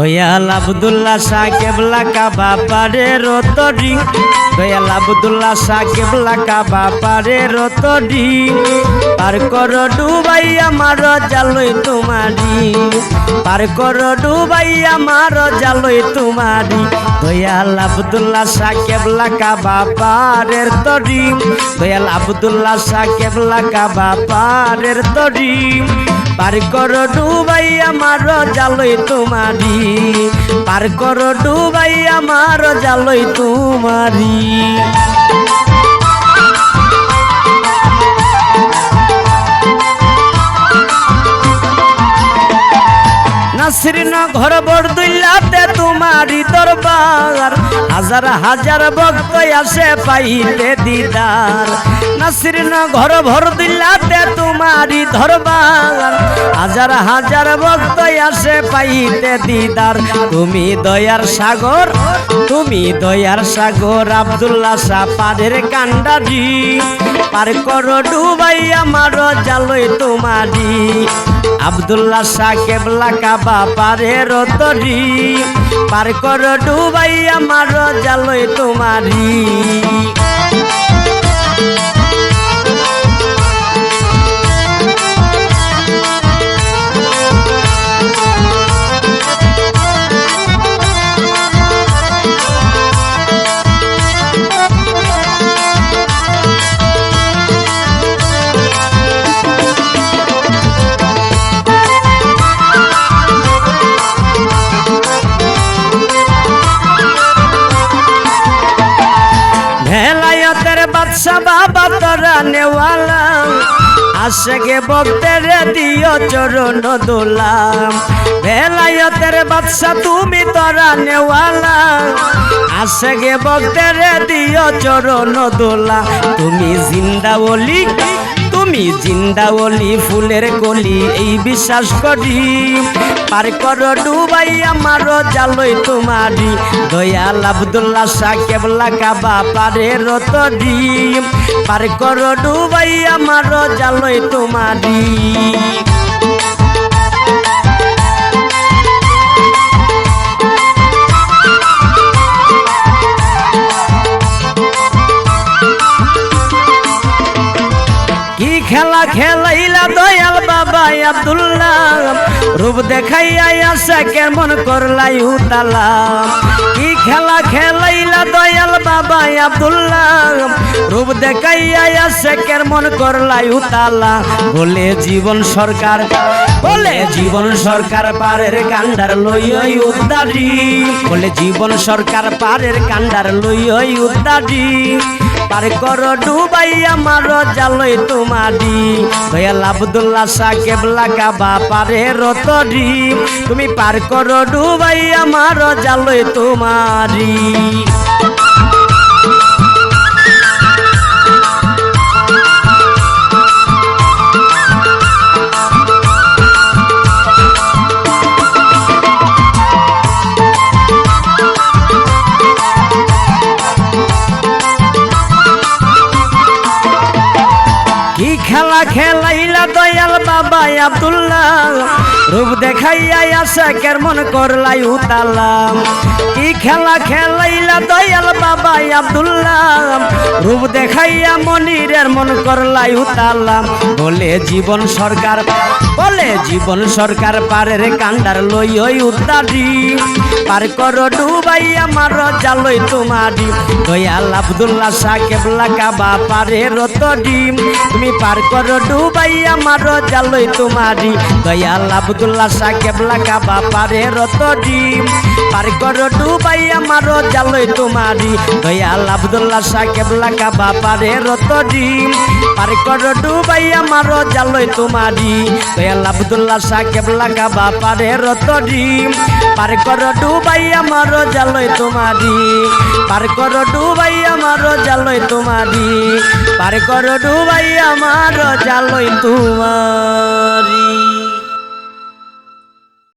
দয়াল আবদুল্লাহ শাহ কেবলা কাবা পারে রতডি দয়াল আবদুল্লাহ শাহ কেবলা কাবা পারে রতডি পার কর ডুবাই আমার জালই তোমারি। পার কর ডুবাই আমার জালই তোমারি। দয়াল আবদুল্লাহ শাহ কেবলা কাবা পারের তরি দয়াল আবদুল্লাহ শাহ কেবলা কাবা পারের পার কর ডুবাই আমার জালই তোমারি। পার কর ডুবাই আমার জালই তোমারি। নাসরিন ঘর বরদুল্লাতে তোমারি দরবার, হাজার হাজার ভক্ত আসে পাইতে দিদার। নাসরিন ঘর ভরদুল্লাতে তোমারি দরবার, হাজার হাজার ভক্ত আসে পাইতে দিদার। তুমি দয়ার সাগর, তুমি দয়ার সাগর, আব্দুল্লাহ শাহ পাদের কান্ডারি। পার করো ডুবাই আমার জালই তোমারি। আব্দুল্লাহ শাহ কেবলা কাবা পারে রতরি। পার কর ডুবাই আমার জালই তোমারি। বাদশা বাবা তোরা নেওয়ালা। গে ভক্তের দিও চরণ দোলাম। ভেলায়তের বাদশা তুমি তোরা নেওয়ালা। গে ভক্তের দিও চরণ দোলা তুমি জিন্দা বলি তুমি জিন্দাওলি ফুলের কলি, এই বিশ্বাস করি। পার কর ডুবাই আমার জালই তোমারি, দয়াল আবদুল্লা শাহ কেবলা কাবা পারে রতরি। পার কর ডুবাই আমার জালই তোমারি। খেলা খেলাইলা দয়াল বাবা আব্দুল্লাহ। রূপ দেখাইয়া আসে কেমন করলাই উতালাম কি খেলা খেলাইলা দয়াল বাবা আব্দুল্লাহ। রূপ দেখাইয়া আসে কেমন করলাই উতালা বলে জীবন সরকার, বলে জীবন সরকার পারের কান্ডার লইই উদ্দারি বলে জীবন সরকার পারের কান্ডার লইই উদ্দারি পার কর ডুবাই আমার জালই তোমারি। দয়াল আবদুল্লাহ সাকেব কাবা পারে রতরি। তুমি পার কর ডুবাই আমার জালই তোমারি। খেলা খেলাইলা দয়াল বাবা আব্দুল্লাহ। রূপ দেখাইয়া আসা কেমন করলাই উতালাম। খেলা খেলাইলা দয়াল বাবা আব্দুল্লাহ। রূপ দেখাইয়া মনিরের মন করলাই উতালাম বলে, জীবন সরকার বলে, জীবন সরকার পারের কান্ডার লই ওই উদ্দারি পার কর ডুবাই আমার জালই তোমারি দয়াল আব্দুল্লাহ শাহ কেবলা কাবা পারে রতডি তুমি পার কর ডুবাই আমার জালই তোমারি দয়াল আব্দুল্লাহ কেবলা কাবা পারে রতডি পার কর ডুবাই, আমার জালই তোমারি। দয়াল আব্দুল্লাহ শাহ কেবলা কাবা পারে রতডি পার কর ডুবাই, আমার জালই তোমারি। দয়াল আব্দুল্লাহ শাহ কেবলা কাবা পারে রতডি পার কর ডুবাই, আমার জালই তোমারি। পার কর ডুবাই, আমার জালই তোমারি। পার কর ডুবাই, আমার জালই তোমার।